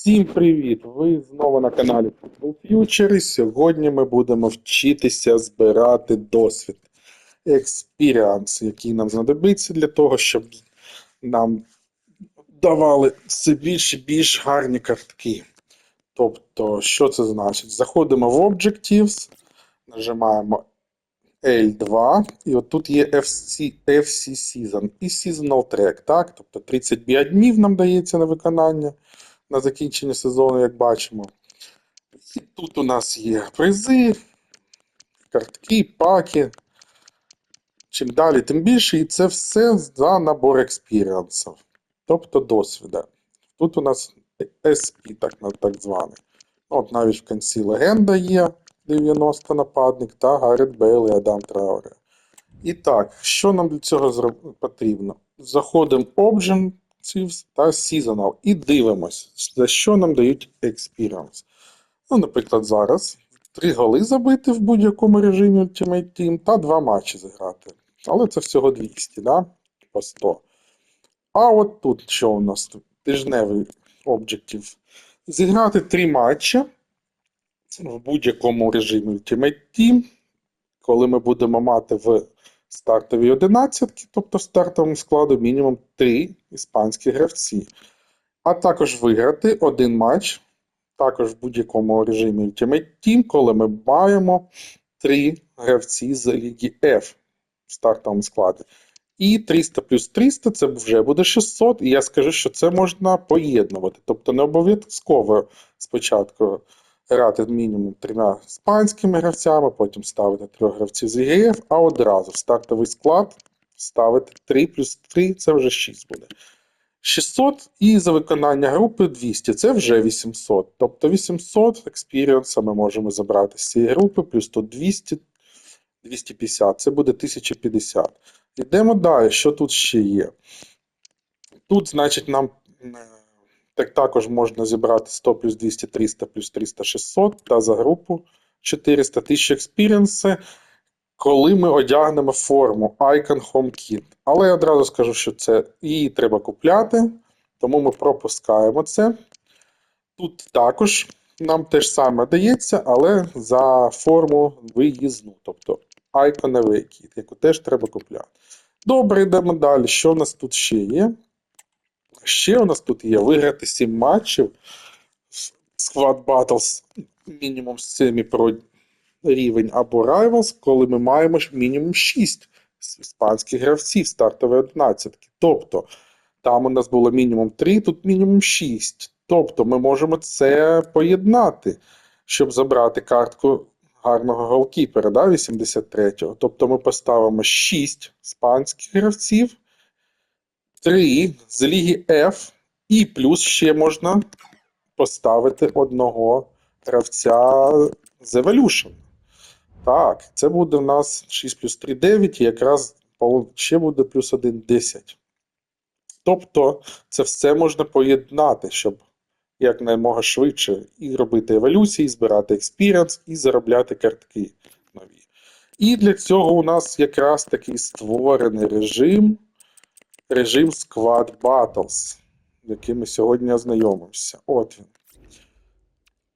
Всім привіт! Ви знову на каналі Football Future. Сьогодні ми будемо вчитися збирати досвід, експіріанс, який нам знадобиться для того, щоб нам давали все більш і більш гарні картки. Тобто, що це значить? Заходимо в Objectives, нажимаємо L2, і от тут є FC, FC Season і Seasonal Track, так? Тобто 35 днів нам дається на виконання на закінчення сезону, як бачимо. І тут у нас є призи, картки, паки. Чим далі, тим більше, і це все за набор експіріансів, тобто досвіда. Тут у нас SP, так, так званий. От навіть в кінці легенда є 90 нападник та Гаррет Бейл і Адам Трауре. І так, що нам для цього потрібно? Заходимо в Options та Seasonal і дивимось, за що нам дають Experience. Ну, наприклад, зараз три голи забити в будь-якому режимі Ultimate Team та два матчі зіграти. Але це всього 200, да? по 100. А от тут що у нас? Тижневий Objective. Зіграти три матчі в будь-якому режимі Ultimate Team, коли ми будемо мати в стартовій 11, тобто в стартовому складу мінімум 3 іспанські гравці. А також виграти один матч, також в будь-якому режимі Ultimate Team, коли ми маємо 3 гравці з Ліги F в стартовому складі. І 300 плюс 300 це вже буде 600, і я скажу, що це можна поєднувати. Тобто не обов'язково спочатку грати мінімум трьома іспанськими гравцями, потім ставити трьох гравців з ЄГФ, а одразу в стартовий склад ставити 3 плюс 3, це вже 6 буде. 600 і за виконання групи 200, це вже 800. Тобто 800 експіріонса ми можемо забрати з цієї групи, плюс тут 200, 250, це буде 1050. Йдемо далі, що тут ще є? Тут, значить, нам е, так також можна зібрати 100 плюс 200, 300 плюс 300, 600 та за групу 400 тисяч експіріенси, коли ми одягнемо форму Icon Home Kit. Але я одразу скажу, що це її треба купляти, тому ми пропускаємо це. Тут також нам те ж саме дається, але за форму виїзну, тобто айконовий кіт, яку теж треба купляти. Добре, йдемо далі. Що у нас тут ще є? Ще у нас тут є виграти 7 матчів Squad Battles мінімум з цими про рівень або Rivals, коли ми маємо мінімум 6 іспанських гравців стартової 11. Тобто там у нас було мінімум 3, тут мінімум 6. Тобто ми можемо це поєднати, щоб забрати картку гарного голкіпера, да, 83-го. Тобто ми поставимо 6 іспанських гравців, 3 з ліги F, і плюс ще можна поставити одного гравця з Evolution. Так, це буде у нас 6 плюс 3 9, і якраз ще буде плюс 1 10. Тобто це все можна поєднати, щоб якнаймога швидше і робити еволюції, збирати експіріанс і заробляти картки нові. І для цього у нас якраз такий створений режим, режим Squad Battles, яким ми сьогодні ознайомимося. От він.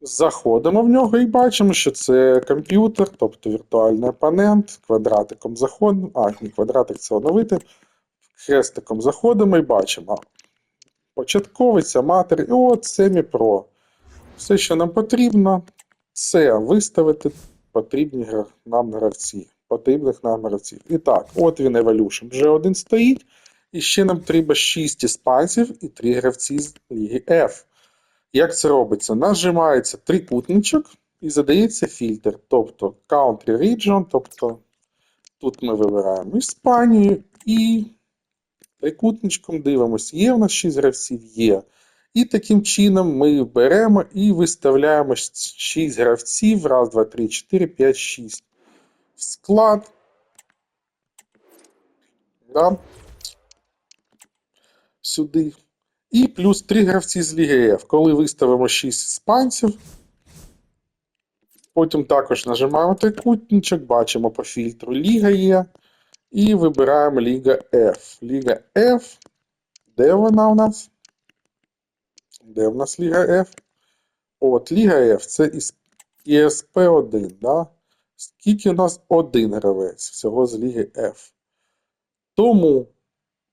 Заходимо в нього і бачимо, що це комп'ютер, тобто віртуальний опонент, квадратиком заходимо, а, не квадратик це оновити, хрестиком заходимо і бачимо. Початковий, матер, і от Семі Pro. Все, що нам потрібно, це виставити потрібні нам гравці. Потрібних нам гравців. І так, от він Evolution. Вже один стоїть. І ще нам треба 6 іспанців і 3 гравці з Ліги F. Як це робиться? Нажимається трикутничок і задається фільтр. Тобто Country Region, тобто тут ми вибираємо Іспанію і трикутничком дивимося, є в нас 6 гравців, є. І таким чином ми беремо і виставляємо 6 гравців. Раз, два, три, 4, 5, 6. Склад. Да. Сюди. І плюс 3 гравці з Ліги F. Коли виставимо 6 іспанців, потім також нажимаємо трикутничок, бачимо по фільтру Ліга є. І вибираємо Ліга F. Ліга F. Де вона у нас? Де в нас Ліга F? От, Ліга F це ісп 1 да? Скільки у нас один гравець всього з Ліги F. Тому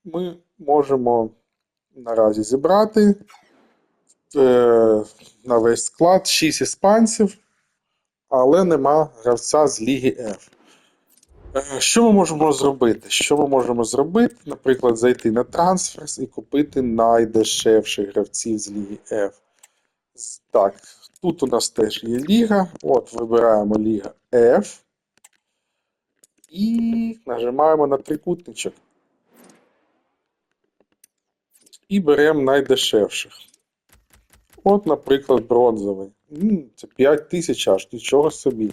ми можемо наразі зібрати е, на весь склад 6 іспанців, але нема гравця з Ліги F. Е, Що ми можемо зробити? Що ми можемо зробити? Наприклад, зайти на трансферс і купити найдешевших гравців з Ліги F. Так, тут у нас теж є ліга. От, вибираємо Ліга F. І нажимаємо на трикутничок. І беремо найдешевших. От, наприклад, бронзовий. Це 5 тисяч аж, нічого собі.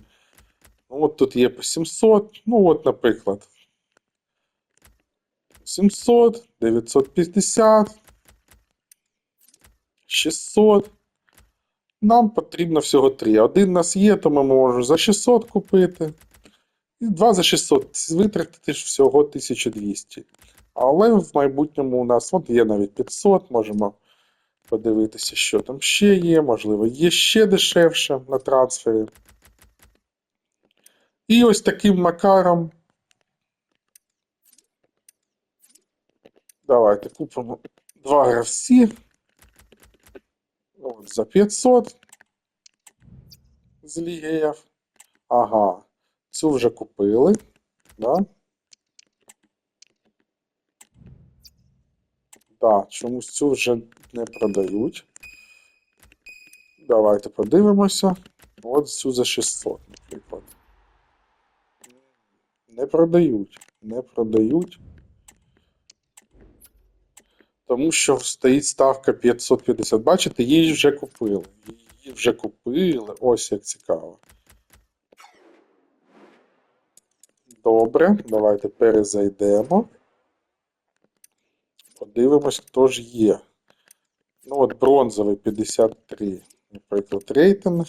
Ну, от тут є по 700. Ну, от, наприклад. 700, 950, 600. Нам потрібно всього 3. Один у нас є, то ми можемо за 600 купити. І 2 за 600 витратити всього 1200. Але в майбутньому у нас от є навіть 500, можемо подивитися, що там ще є. Можливо, є ще дешевше на трансфері. І ось таким макаром. Давайте купимо два гравці. От, за 500 з Ліги Ага, цю вже купили. Да? Да, чомусь цю вже не продають. Давайте подивимося. От цю за 600, наприклад. Не продають. Не продають. Тому що стоїть ставка 550. Бачите, її вже купили. Її вже купили. Ось як цікаво. Добре, давайте перезайдемо. Подивимось, хто ж є. Ну, от бронзовий 53. Наприклад, рейтинг.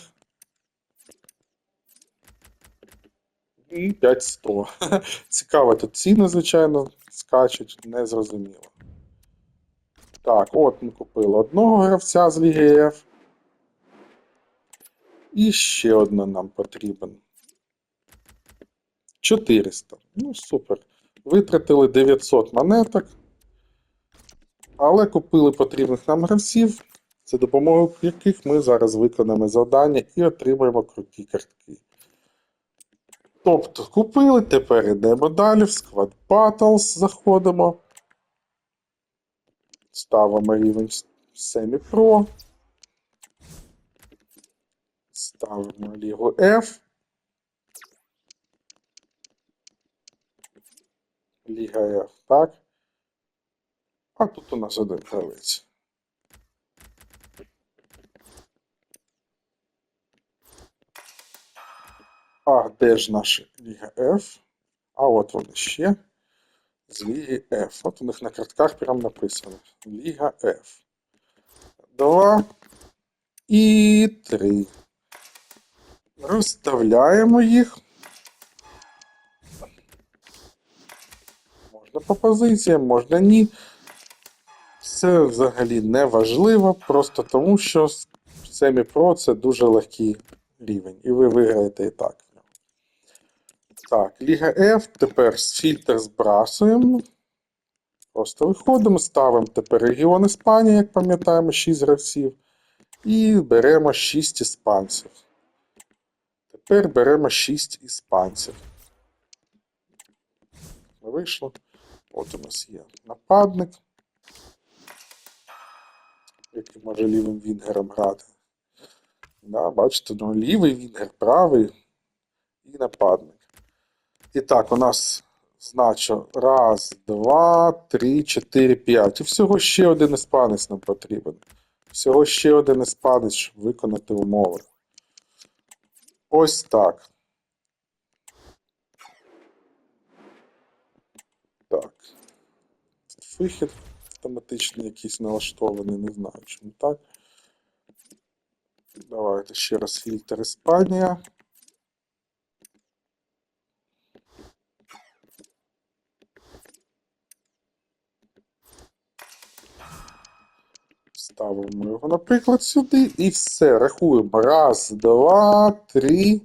І 5100. Цікаво, тут ціни, звичайно, скачуть, незрозуміло. Так, от ми купили одного гравця з Ліги F. І ще одна нам потрібен. 400. Ну, супер. Витратили 900 монеток. Але купили потрібних нам гравців, за допомогою яких ми зараз виконаємо завдання і отримаємо круті картки. Тобто купили, тепер йдемо далі в Squad Battles заходимо. Ставимо рівень Semi Pro. Ставимо Лігу F. Ліга F, так. А тут у нас один гравець. А де ж наша Ліга F? А от вони ще. З Ліги F. От у них на картках прям написано. Ліга F. Два і три. Розставляємо їх. Можна по позиціям, можна ні. Це взагалі не важливо, просто тому що Semi Pro це дуже легкий рівень, і ви виграєте і так. Так, Ліга F, тепер фільтр збрасуємо. Просто виходимо, ставимо тепер регіон Іспанії, як пам'ятаємо, 6 гравців. І беремо 6 іспанців. Тепер беремо 6 іспанців. Вийшло. От у нас є нападник, який може лівим вінгером грати. Да, бачите, ну, лівий вінгер, правий і нападник. І так, у нас значу раз, два, три, чотири, п'ять. І всього ще один іспанець нам потрібен. Всього ще один іспанець, щоб виконати умови. Ось так. Так. Вихід автоматичний якийсь налаштований, не знаю, чому так. Давайте ще раз фільтр Іспанія. Ставимо його, наприклад, сюди і все. Рахуємо. Раз, два, три,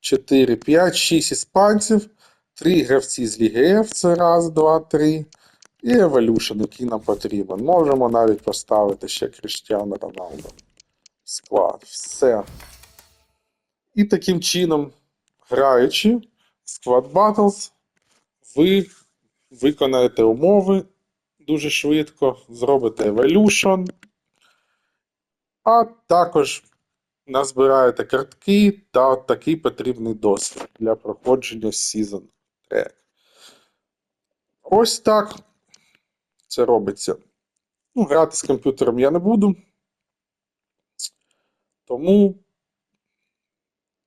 чотири, п'ять, шість іспанців. Три гравці з Ліги F. Це раз, два, три. І Evolution, який нам потрібен. Можемо навіть поставити ще Кріштіану Роналду. Склад. Все. І таким чином, граючи Squad Battles, ви виконаєте умови дуже швидко, зробите Evolution, а також назбираєте картки та такий потрібний досвід для проходження Season Track. Ось так це робиться. Ну, грати з комп'ютером я не буду. Тому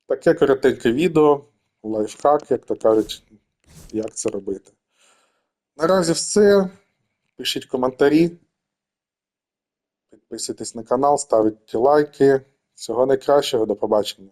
таке коротеньке відео, лайфхак, як то кажуть, як це робити. Наразі все. Пишіть коментарі. Підписуйтесь на канал, ставіть лайки. Всього найкращого, до побачення.